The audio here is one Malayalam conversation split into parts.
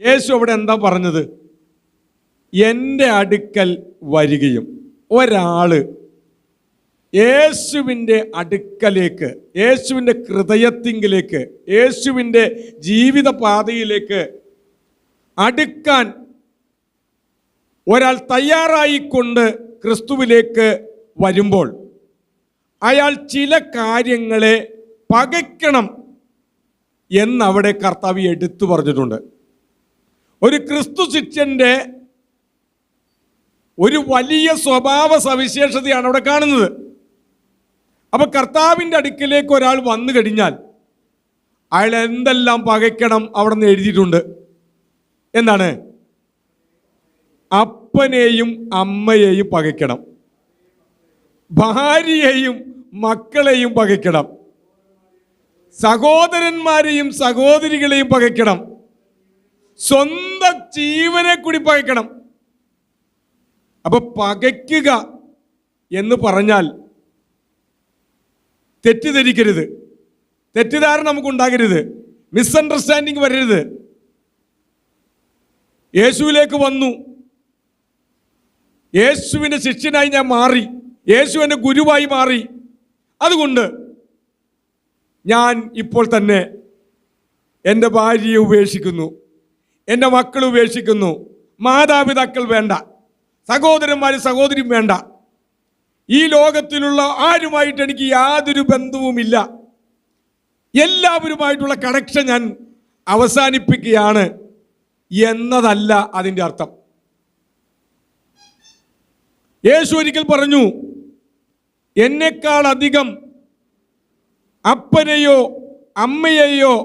യേശു അവിടെ എന്താ പറഞ്ഞത്? എന്റെ അടുക്കൽ വരികയും. ഒരാൾ യേശുവിന്റെ അടുക്കലേക്ക് യേശുവിന്റെ ഹൃദയത്തിങ്കിലേക്ക് യേശുവിന്റെ ജീവിത പാതയിലേക്ക് അടുക്കാൻ ഒരാൾ തയ്യാറായിക്കൊണ്ട് ക്രിസ്തുവിലേക്ക് വരുമ്പോൾ അയാൾ ചില കാര്യങ്ങളെ പകയ്ക്കണം എന്നവിടെ കർത്താവ് എടുത്തു പറഞ്ഞിട്ടുണ്ട്. ഒരു ക്രിസ്തു ശിഷ്യന്റെ ഒരു വലിയ സ്വഭാവ സവിശേഷതയാണ് അവിടെ കാണുന്നത്. അപ്പൊ കർത്താവിന്റെ അടുക്കിലേക്ക് ഒരാൾ വന്നു കഴിഞ്ഞാൽ അയാൾ എന്തെല്ലാം പകയ്ക്കണം അവിടെ നിന്ന് എഴുതിയിട്ടുണ്ട്. എന്താണ്? അപ്പനെയും അമ്മയെയും പകയ്ക്കണം. ഭാര്യയെയും മക്കളെയും പകയ്ക്കണം. സഹോദരന്മാരെയും സഹോദരികളെയും പകയ്ക്കണം. സ്വന്തം ജീവനെ കൂടി പകയ്ക്കണം അപ്പൊ പകയ്ക്കുക എന്ന് പറഞ്ഞാൽ തെറ്റിദ്ധരിക്കരുത്. തെറ്റിദ്ധാരണ നമുക്കുണ്ടാകരുത്. മിസ്അണ്ടർസ്റ്റാൻഡിങ് വരരുത്. യേശുവിലേക്ക് വന്നു. യേശുവിന്റെ ശിഷ്യനായി ഞാൻ മാറി. യേശു എന്റെ ഗുരുവായി മാറി. അതുകൊണ്ട് ഞാൻ ഇപ്പോൾ തന്നെ എന്റെ ഭാര്യയെ ഉപേക്ഷിക്കുന്നു. എന്റെ മക്കൾ ഉപേക്ഷിക്കുന്നു. മാതാപിതാക്കൾ വേണ്ട. സഹോദരന്മാർ സഹോദരിയും വേണ്ട. ഈ ലോകത്തിലുള്ള ആരുമായിട്ട് എനിക്ക് യാതൊരു ബന്ധവുമില്ല. എല്ലാവരുമായിട്ടുള്ള കണക്ഷൻ ഞാൻ അവസാനിപ്പിക്കുകയാണ് എന്നതല്ല അതിന്റെ അർത്ഥം. യേശു ഒരിക്കൽ പറഞ്ഞു എന്നെക്കാൾ അധികം അപ്പനെയോ അമ്മയെയോ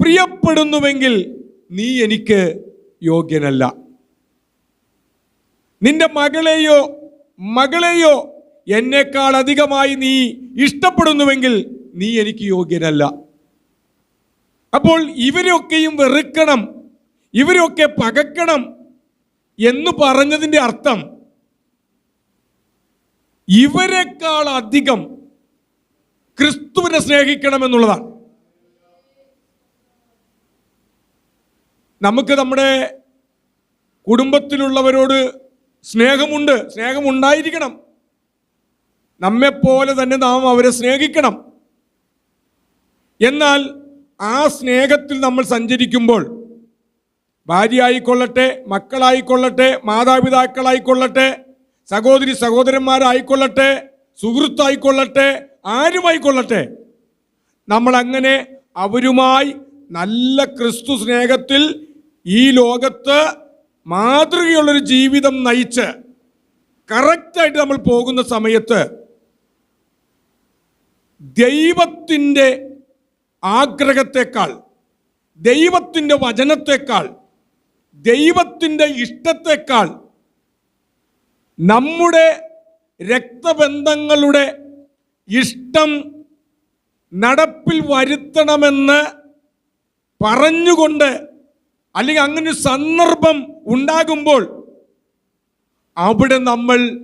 പ്രിയപ്പെടുന്നുവെങ്കിൽ നീ എനിക്ക് യോഗ്യനല്ല. നിന്റെ മകളെയോ മകളെയോ എന്നേക്കാൾ അധികമായി നീ ഇഷ്ടപ്പെടുന്നുവെങ്കിൽ നീ എനിക്ക് യോഗ്യനല്ല. അപ്പോൾ ഇവരൊക്കെയും വെറുക്കണം ഇവരൊക്കെ പകക്കണം എന്ന് പറഞ്ഞതിന്റെ അർത്ഥം ഇവരെക്കാൾ അധികം ക്രിസ്തുവിനെ സ്നേഹിക്കണം എന്നുള്ളതാണ് നമുക്ക് നമ്മുടെ കുടുംബത്തിലുള്ളവരോട് സ്നേഹമുണ്ട്. സ്നേഹമുണ്ടായിരിക്കണം. നമ്മെപ്പോലെ തന്നെ നാം അവരെ സ്നേഹിക്കണം. എന്നാൽ ആ സ്നേഹത്തിൽ നമ്മൾ സഞ്ചരിക്കുമ്പോൾ ഭാര്യ ആയിക്കൊള്ളട്ടെ മക്കളായിക്കൊള്ളട്ടെ മാതാപിതാക്കളായിക്കൊള്ളട്ടെ സഹോദരി സഹോദരന്മാരായിക്കൊള്ളട്ടെ സുഹൃത്തായിക്കൊള്ളട്ടെ ആരുമായിക്കൊള്ളട്ടെ നമ്മളങ്ങനെ അവരുമായി നല്ല ക്രിസ്തു സ്നേഹത്തിൽ ഈ ലോകത്ത് മാതൃകയുള്ളൊരു ജീവിതം നയിച്ച് കറക്റ്റായിട്ട് നമ്മൾ പോകുന്ന സമയത്ത് ദൈവത്തിന്റെ ആഗ്രഹത്തെക്കാൾ ദൈവത്തിന്റെ വചനത്തെക്കാൾ ദൈവത്തിന്റെ ഇഷ്ടത്തെക്കാൾ നമ്മുടെ രക്തബന്ധങ്ങളുടെ ഇഷ്ടം നടപ്പിൽ വരുത്തണമെന്ന് പറഞ്ഞുകൊണ്ട് അല്ലെങ്കിൽ അങ്ങനെ ഒരു സന്ദർഭം ഉണ്ടാകുമ്പോൾ അവിടെ നമ്മൾ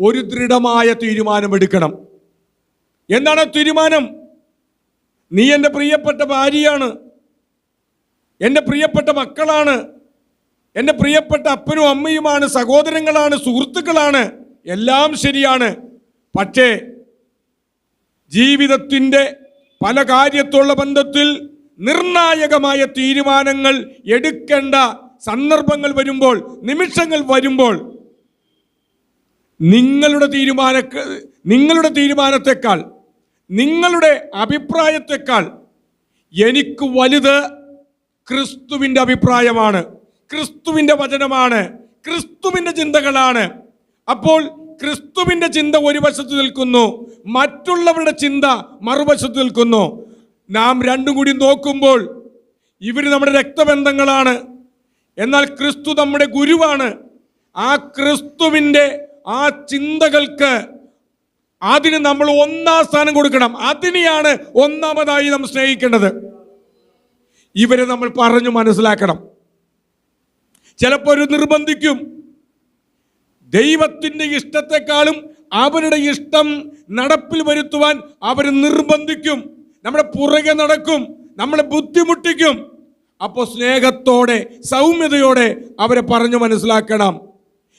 ഒരു ദൃഢമായ തീരുമാനമെടുക്കണം. എന്താണ് തീരുമാനം? നീ എന്റെ പ്രിയപ്പെട്ട ഭാര്യയാണ്. എന്റെ പ്രിയപ്പെട്ട മക്കളാണ്. എന്റെ പ്രിയപ്പെട്ട അപ്പനും അമ്മയുമാണ്. സഹോദരങ്ങളാണ്. സുഹൃത്തുക്കളാണ്. എല്ലാം ശരിയാണ്. പക്ഷേ ജീവിതത്തിന്റെ പല കാര്യത്തുള്ള ബന്ധത്തിൽ നിർണായകമായ തീരുമാനങ്ങൾ എടുക്കേണ്ട സന്ദർഭങ്ങൾ വരുമ്പോൾ നിമിഷങ്ങൾ വരുമ്പോൾ നിങ്ങളുടെ തീരുമാന നിങ്ങളുടെ തീരുമാനത്തെക്കാൾ നിങ്ങളുടെ അഭിപ്രായത്തെക്കാൾ എനിക്ക് വലുത് ക്രിസ്തുവിന്റെ അഭിപ്രായമാണ് ക്രിസ്തുവിന്റെ വചനമാണ് ക്രിസ്തുവിന്റെ ചിന്തകളാണ്. അപ്പോൾ ക്രിസ്തുവിന്റെ ചിന്ത ഒരു വശത്ത് നിൽക്കുന്നു മറ്റുള്ളവരുടെ ചിന്ത മറുവശത്ത് നിൽക്കുന്നു. നാം രണ്ടും കൂടി നോക്കുമ്പോൾ ഇവർ നമ്മുടെ രക്തബന്ധങ്ങളാണ്. എന്നാൽ ക്രിസ്തു നമ്മുടെ ഗുരുവാണ്. ആ ക്രിസ്തുവിന്റെ ആ ചിന്തകൾക്ക് അതിന് നമ്മൾ ഒന്നാം സ്ഥാനം കൊടുക്കണം. അതിനെയാണ് ഒന്നാമതായി നാം സ്നേഹിക്കേണ്ടത്. ഇവരെ നമ്മൾ പറഞ്ഞു മനസ്സിലാക്കണം. ചിലപ്പോൾ ഒരു നിർബന്ധിക്കും. ദൈവത്തിന്റെ ഇഷ്ടത്തെക്കാളും അവരുടെ ഇഷ്ടം നടപ്പിൽ വരുത്തുവാൻ അവർ നിർബന്ധിക്കും. നമ്മുടെ പുറകെ നടക്കും നമ്മളെ ബുദ്ധിമുട്ടിക്കും. അപ്പോൾ സ്നേഹത്തോടെ സൗമ്യതയോടെ അവരെ പറഞ്ഞു മനസ്സിലാക്കണം.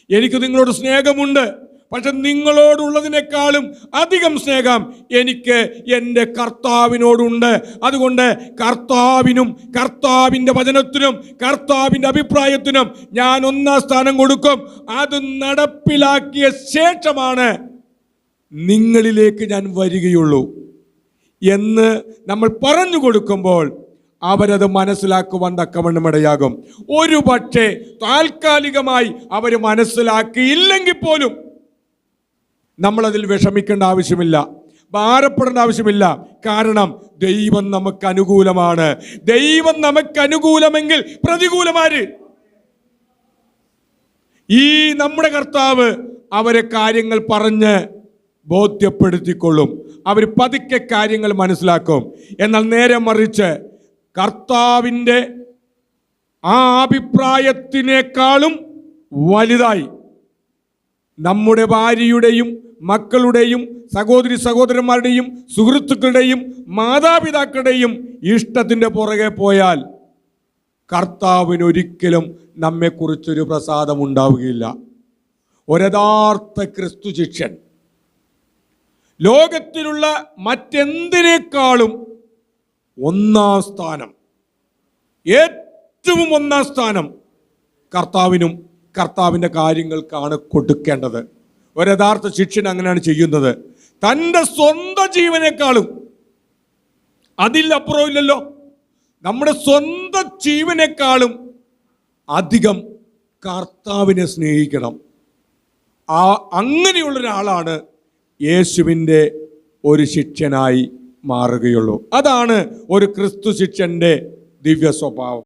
എനിക്ക് നിങ്ങളോട് സ്നേഹമുണ്ട് പക്ഷെ നിങ്ങളോടുള്ളതിനേക്കാളും അധികം സ്നേഹം എനിക്ക് എന്റെ കർത്താവിനോടുണ്ട്. അതുകൊണ്ട് കർത്താവിനും കർത്താവിന്റെ വചനത്തിനും കർത്താവിന്റെ അഭിപ്രായത്തിനും ഞാൻ ഒന്നാം സ്ഥാനം കൊടുക്കും. അത് നടപ്പിലാക്കിയ ശേഷമാണ് നിങ്ങളിലേക്ക് ഞാൻ വരികയുള്ളൂ. എന്ന് നമ്മൾ പറഞ്ഞു കൊടുക്കുമ്പോൾ അവരത് മനസ്സിലാക്കുവാൻ തക്കവണ്ണം ഇടയാകും. ഒരു പക്ഷേ താൽക്കാലികമായി അവർ മനസ്സിലാക്കിയില്ലെങ്കിൽ പോലും നമ്മളതിൽ വിഷമിക്കേണ്ട ആവശ്യമില്ല ഭാരപ്പെടേണ്ട ആവശ്യമില്ല. കാരണം ദൈവം നമുക്ക് അനുകൂലമാണ്. ദൈവം നമുക്ക് അനുകൂലമെങ്കിൽ പ്രതികൂലമാര്? ഈ നമ്മുടെ കർത്താവ് അവരെ കാര്യങ്ങൾ പറഞ്ഞ് ബോധ്യപ്പെടുത്തിക്കൊള്ളും. അവർ പതുക്കെ കാര്യങ്ങൾ മനസ്സിലാക്കും. എന്നാൽ നേരെ മറിച്ച് കർത്താവിന്റെ ആ അഭിപ്രായത്തിനേക്കാളും വലുതായി. നമ്മുടെ ഭാര്യയുടെയും മക്കളുടെയും സഹോദരി സഹോദരന്മാരുടെയും സുഹൃത്തുക്കളുടെയും മാതാപിതാക്കളുടെയും ഇഷ്ടത്തിന്റെ പുറകെ പോയാൽ കർത്താവിനൊരിക്കലും നമ്മെക്കുറിച്ചൊരു പ്രസാദം ഉണ്ടാവുകയില്ല ഒരഥാർത്ഥ ക്രിസ്തു ശിഷ്യൻ ലോകത്തിലുള്ള മറ്റെന്തിനേക്കാളും ഒന്നാം സ്ഥാനം ഏറ്റവും ഒന്നാം സ്ഥാനം കർത്താവിനും കർത്താവിന്റെ കാര്യങ്ങൾക്കാണ് കൊടുക്കേണ്ടത്. ഒരു യഥാർത്ഥ ശിക്ഷൻ അങ്ങനെയാണ് ചെയ്യുന്നത്. തന്റെ സ്വന്തം ജീവനേക്കാളും അതിലപ്പുറം ഇല്ലല്ലോ. നമ്മുടെ സ്വന്തം ജീവനേക്കാളും അധികം കർത്താവിനെ സ്നേഹിക്കണം. ആ അങ്ങനെയുള്ള ഒരാളാണ് യേശുവിന്റെ ഒരു ശിഷ്യനായി മാറുകയുള്ളൂ. അതാണ് ഒരു ക്രിസ്തു ശിഷ്യന്റെ ദിവ്യ സ്വഭാവം